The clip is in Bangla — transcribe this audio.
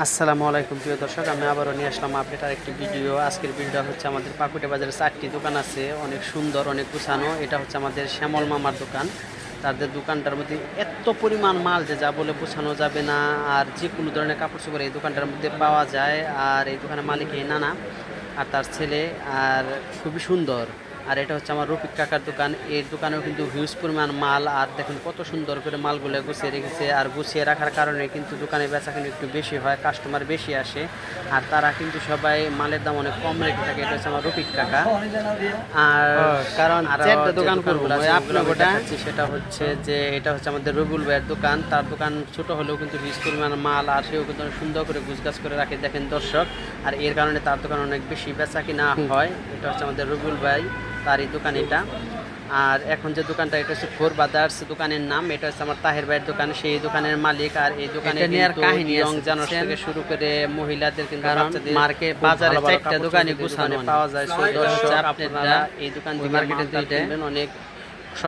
আসসালামু আলাইকুম, প্রিয় দর্শক। আমি আবারও নিয়ে আসলাম আপডেট আর একটি ভিডিও আজকের ভিডিও হচ্ছে আমাদের পাকুটে বাজারে চারটি দোকান আছে। অনেক সুন্দর, অনেক গুছানো। এটা হচ্ছে আমাদের শ্যামল মামার দোকান। তাদের দোকানটার মধ্যে এত পরিমাণ মাল যে যা বলে বোঝানো যাবে না, আর যে কোনো ধরনের কাপড় চোপড় এই দোকানটার মধ্যে পাওয়া যায়। আর এই দোকানের মালিক এই নানা, আর তার ছেলে, আর খুবই সুন্দর। আর এটা হচ্ছে আমার রফিক কাকার দোকান। এই দোকানেও কিন্তু হিউজ পরিমাণ মাল আর দেখুন কত সুন্দর করে মালগুলো গুছিয়ে রেখেছে। আর গুছিয়ে রাখার কারণে কিন্তু দোকানে বেচা কিন্তু একটু বেশি হয় কাস্টমার বেশি আসে। আর তারা কিন্তু সবাই মালের দাম অনেক কম রেখে থাকে এটা হচ্ছে আমার রফিক কাকা। আর কারণ আরও যে দোকান করব, আপনার সেটা হচ্ছে যে এটা হচ্ছে আমাদের রবিউল ভাইয়ের দোকান। তার দোকান ছোট হলেও কিন্তু হিউজ পরিমাণ মাল আর সেও কিন্তু সুন্দর করে গুছগাছ করে রাখে দেখেন দর্শক। আর এর কারণে তার দোকান অনেক বেশি বেচা কিনা হয়। এটা হচ্ছে আমাদের রবিউল ভাই। তার এই দোকান এটা। আর এখন যে দোকানটা এটা হচ্ছে ফোর ব্রাদার্স দোকানের নাম এটা হচ্ছে আমার তাহের ভাইয়ের দোকান। সেই দোকানের মালিক আর এই দোকানে এটা নিয়ে আর কাহিনী রং ইয়ং থেকে শুরু করে মহিলাদের কিন্তু মার্কে বাজারে চারটা দোকানে গুছানো পাওয়া যায় আপনারা এই দোকান থেকে মার্কেটে মার্কেটে অনেক